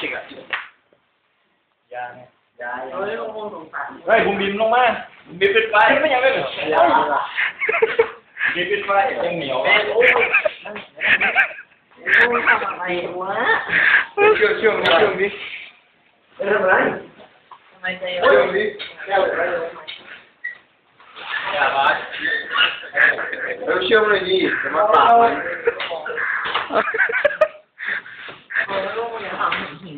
จิกอะยาไงยาเฮ้ยโอ้โหสงสารเฮ้ยบุมบิมลงมาบุมบิมเป็นไฟไม่ยังไม่เหรอยาบุมบิมเป็นไฟยังเหนียวแม่โอ้ยโอ้ยทำอะไรวะเชื่อเชื่อเชื่อดิเอออะไรทำไมใจเชื่อร้อนดิแก้วอะไรอย่าบ้าเออเชื่อเลยดิจะมาปราบมัน เออลูกอย่าทำหิน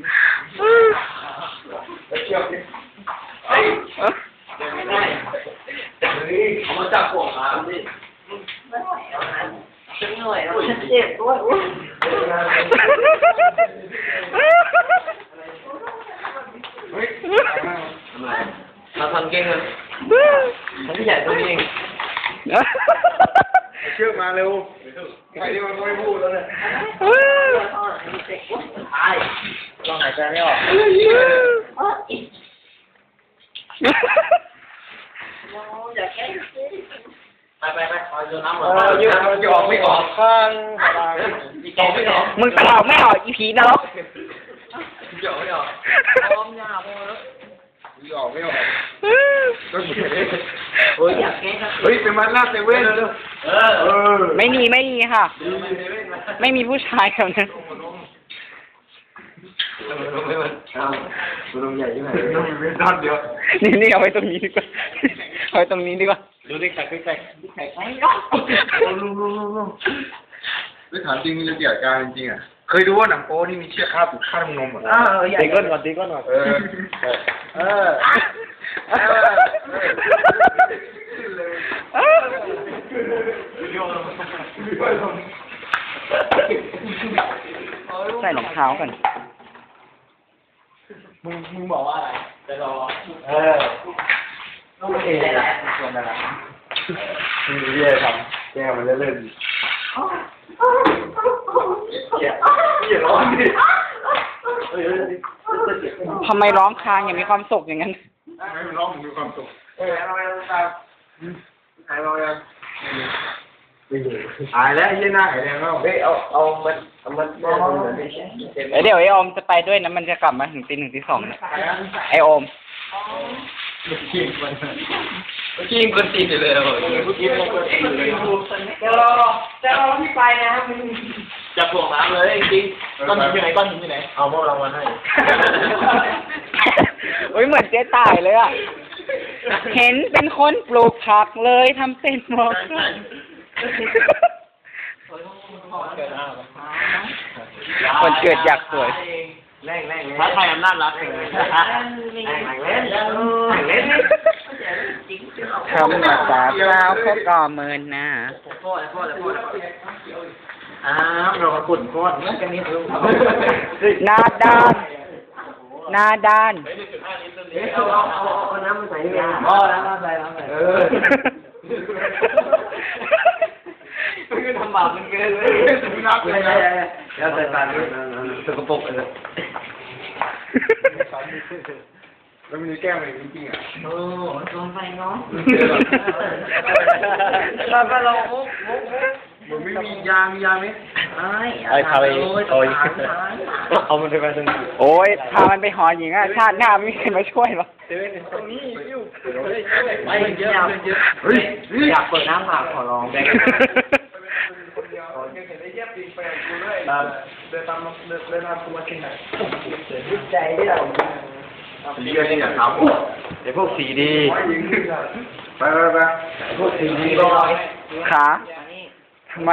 เชื่อดิเฮ้ย ไม่ได้ เฮ้ยเขามาจับพวกมาดิ ไม่ไหวแล้วนะ ฉันเหนื่อยแล้วฉันเจ็บด้วยอุ้ยเฮ้ยเราทำเก่งเลยฉันใหญ่ตัวนี้เองเชื่อมาเร็วใครที่มันไม่พูดแล้วเนี่ยตายลองหายใจไม่ออกเอ้ยอย่าแกล้งสิ ไปไปไปคอยโยนน้ำหมเออยืดมันจะออกไม่ออกข้างออกไม่ออกมึงตอบไม่ออกอีผีนรกออกไม่ออกพร้อมยาพอแล้วออกไม่ออกก็เหมือนโอ้ยอย่าแกล้งกันเฮ้ยเป็นมันลาดเซเว่นเร็วเออเออไม่มีไม่มีค่ะ ไม่มีผู้ชายแบบนั้นไม่มันเอาตัวลงใหญ่ยังไงต้องมีเว้นด้านเดียวนี่นี่เอา ไว้ตรงนี้ดีกว่าเอาไว้ตรงนี้ดีกว่าดูดิแขกแขกแข็งไม่รอดลุงลุงลุงลุงไม่ถามจริงมันจะเกี่ยวกับจริงอะ เคยดูว่าหนังโป๊ที่มีเชือกคาบผูกข้างนมอะเอออย่าตีก้นก่อนตีก้นก่อนเออ เออใส่รองเท้ากันมึงมึงบอกว่าอะไรจะรอเออ ต้องเอ๋อะไรส่วนอะไรมึงเรียกทำแกมันเล่นอย่าร้องดิเฮ้ยทำไมร้องค้างอย่างมีความสุขอย่างนั้นให้มันร้องมีความสุขเออเราไปตามหายเรายังหายแล้วยี่หน้าหายแล้วเฮ้ยเอาเอามันเอามันมองเหมือนไม่ใช่เดี๋ยวไอโอมจะไปด้วยนะมันจะกลับมาถึงตีหนึ่งตีสองนะไอโอมเมื่อ กี้มันเมื่อกี้มันคนตีนอยู่เลยเมื่อกี้มันคนตีนเลยเดี๋ยวรอเดี๋ยวรอพี่ไปนะมึงจับพวกน้ำเลยจริงก้อนหินอยู่ไหนก้อนหินอยู่ไหนเอาพวกรางวัลให้โอ้ยเหมือนเจ๊ต่ายเลยอะเห็นเป็นคนปลูกผักเลยทำเป็นหมอกคนเกิดอยากสวย แรงแรงท้าทายอำนาจรักเลยแรงแรงเล่นแรงเล่นคำภาษาเปล่าเขาก็เมินหน้าพ่อพ่อพ่ออ้าวเรามาขุ่นก้อนนี่กันนี่คือหน้าด้านหน้าด้านเอาเอาเอาเอาน้ำมาใส่ในน้ำอ๋อแล้วน้ำใส่น้ำใส่เออ มันก็ทำบาปมันเกินเลยสุนับเลยนะแล้วใส่ตาด้วยสกปรกเลยแล้วมันมีแก้มอะไรจริงๆอะโอ้โดนไปเนาะตอนเรามุกมุกมุกมึงไม่มียามียาไหมไอ้ไอ้ทาไปโอ้ยเอามันไปไปตรงนี้โอ้ยพามันไปหอหญิงอะชาติหน้าไม่มีใครมาช่วยหรอกตรงนี้ยิ้วไม่เยอะเยอะเฮ้ยอยากเปิดน้ำผักขอร้องแบงเดินตามเดินเดินตามตัวจริงไหนใจที่เราเรียกนี่อย่าทำไอ้พวกสีดี ไปไปไปไอ้พวกสีดีขาทำไม